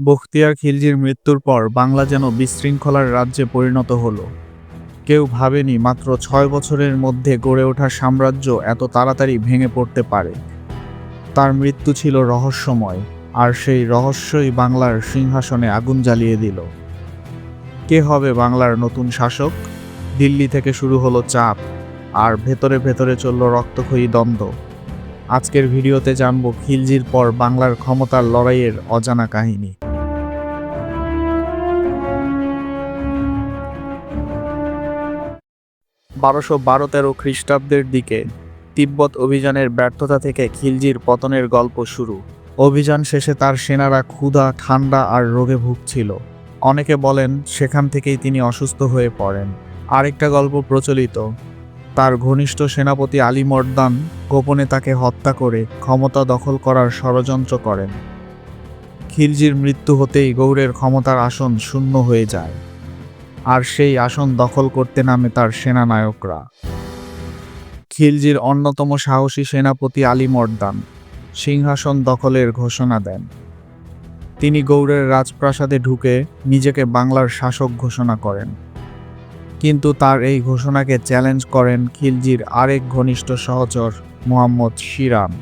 বখতিয়ার খিলজির মৃত্যুর পর বাংলা যেন বিশৃঙ্খলার রাজ্যে পরিণত হলো। কেউ ভাবেনি মাত্র ছয় বছরের মধ্যে গড়ে ওঠা সাম্রাজ্য এত তাড়াতাড়ি ভেঙে পড়তে পারে। তার মৃত্যু ছিল রহস্যময়, আর সেই রহস্যই বাংলার সিংহাসনে আগুন জ্বালিয়ে দিল। কে হবে বাংলার নতুন শাসক? দিল্লি থেকে শুরু হলো চাপ, আর ভেতরে ভেতরে চলল রক্তক্ষয়ী দ্বন্দ্ব। আজকের ভিডিওতে জানব খিলজির পর বাংলার ক্ষমতার লড়াইয়ের অজানা কাহিনী। বারোশো বারো তেরো খ্রিস্টাব্দের দিকে তিব্বত অভিযানের ব্যর্থতা থেকে খিলজির পতনের গল্প শুরু। অভিযান শেষে তার সেনারা ক্ষুধা, ঠান্ডা আর রোগে ভুগছিল। অনেকে বলেন সেখান থেকেই তিনি অসুস্থ হয়ে পড়েন। আরেকটা গল্প প্রচলিত। তার ঘনিষ্ঠ সেনাপতি আলী মর্দান গোপনে তাকে হত্যা করে ক্ষমতা দখল করার ষড়যন্ত্র করেন। খিলজির মৃত্যু হতেই গৌড়ের ক্ষমতার আসন শূন্য হয়ে যায়। আর সেই আসন দখল করতে নামে তার সেনানায়করা। খিলজির অন্যতম সাহসী সেনাপতি আলী মর্দান সিংহাসন দখলের ঘোষণা দেন। তিনি গৌড়ের রাজপ্রাসাদে ঢুকে নিজেকে বাংলার শাসক ঘোষণা করেন। কিন্তু তার এই ঘোষণাকে চ্যালেঞ্জ করেন খিলজির আরেক ঘনিষ্ঠ সহচর মোহাম্মদ শিরান।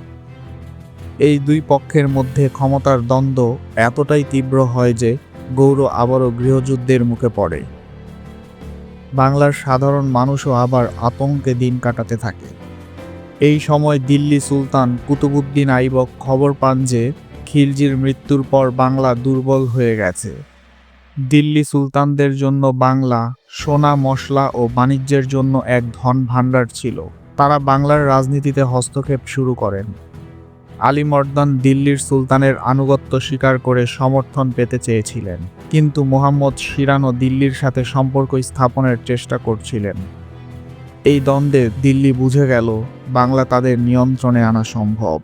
এই দুই পক্ষের মধ্যে ক্ষমতার দ্বন্দ্ব এতটাই তীব্র হয় যে গৌর আবারও গৃহযুদ্ধের মুখে পড়ে। বাংলার সাধারণ মানুষও আবার আতঙ্কে দিন কাটাতে থাকে। এই সময় দিল্লি সুলতান কুতুবুদ্দিন আইবক খবর পান যে, খিলজির মৃত্যুর পর বাংলা দুর্বল হয়ে গেছে। দিল্লি সুলতানদের জন্য বাংলা সোনা, মশলা ও বাণিজ্যের জন্য এক ধন ভাণ্ডার ছিল। তারা বাংলার রাজনীতিতে হস্তক্ষেপ শুরু করেন। আলী মর্দান দিল্লির সুলতানের আনুগত্য স্বীকার করে সমর্থন পেতে চেয়েছিলেন। কিন্তু মোহাম্মদ শিরানও দিল্লির সাথে সম্পর্ক স্থাপনের চেষ্টা করছিলেন। এই দ্বন্দ্বে দিল্লি বুঝে গেল, বাংলা তাদের নিয়ন্ত্রণে আনা সম্ভব।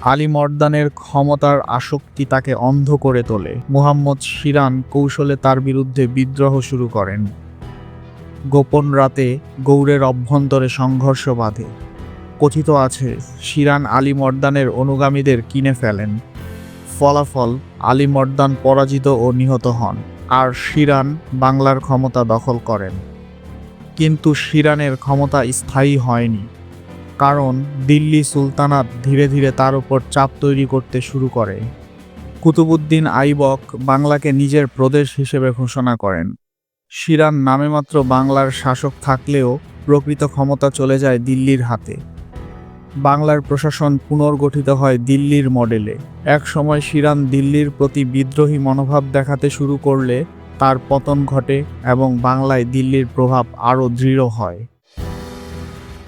আলী মর্দানের ক্ষমতার আসক্তি তাকে অন্ধ করে তোলে। মুহাম্মদ শিরান কৌশলে তার বিরুদ্ধে বিদ্রোহ শুরু করেন। গোপন রাতে গৌড়ের অভ্যন্তরে সংঘর্ষ বাঁধে। কথিত আছে, শিরান আলী মর্দানের অনুগামীদের কিনে ফেলেন। ফলাফল, আলী মর্দান পরাজিত ও নিহত হন, আর শিরান বাংলার ক্ষমতা দখল করেন। কিন্তু শিরানের ক্ষমতা স্থায়ী হয়নি, কারণ দিল্লি সুলতানাত ধীরে ধীরে তার উপর চাপ তৈরি করতে শুরু করে। কুতুবুদ্দিন আইবক বাংলাকে নিজের প্রদেশ হিসেবে ঘোষণা করেন। শিরান নামে মাত্র বাংলার শাসক থাকলেও প্রকৃত ক্ষমতা চলে যায় দিল্লির হাতে। বাংলার প্রশাসন পুনর্গঠিত হয় দিল্লির মডেলে। এক সময় শিরান দিল্লির প্রতি বিদ্রোহী মনোভাব দেখাতে শুরু করলে তার পতন ঘটে এবং বাংলায় দিল্লির প্রভাব আরও দৃঢ় হয়।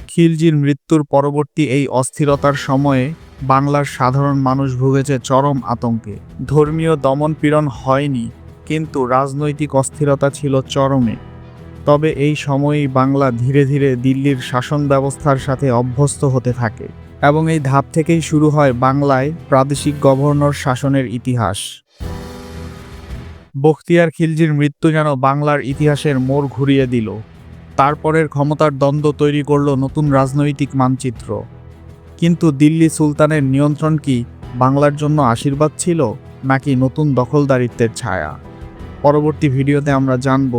খিলজির মৃত্যুর পরবর্তী এই অস্থিরতার সময়ে বাংলার সাধারণ মানুষ ভুগেছে চরম আতঙ্কে। ধর্মীয় দমনপীড়ন হয়নি, কিন্তু রাজনৈতিক অস্থিরতা ছিল চরমে। তবে এই সময়েই বাংলা ধীরে ধীরে দিল্লির শাসন ব্যবস্থার সাথে অভ্যস্ত হতে থাকে এবং এই ধাপ থেকেই শুরু হয় বাংলায় প্রাদেশিক গভর্নর শাসনের ইতিহাস। বখতিয়ার খিলজির মৃত্যু যেন বাংলার ইতিহাসের মোড় ঘুরিয়ে দিল। তারপরের ক্ষমতার দ্বন্দ্ব তৈরি করল নতুন রাজনৈতিক মানচিত্র। কিন্তু দিল্লি সুলতানের নিয়ন্ত্রণ কি বাংলার জন্য আশীর্বাদ ছিল নাকি নতুন দখলদারিত্বের ছায়া? পরবর্তী ভিডিওতে আমরা জানব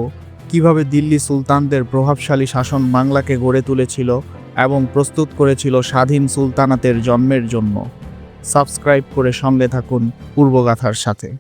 কীভাবে দিল্লি সুলতানদের প্রভাবশালী শাসন বাংলাকে গড়ে তুলেছিল এবং প্রস্তুত করেছিল স্বাধীন সুলতানাতের জন্মের জন্য। সাবস্ক্রাইব করে সঙ্গে থাকুন পূর্বগাথার সাথে।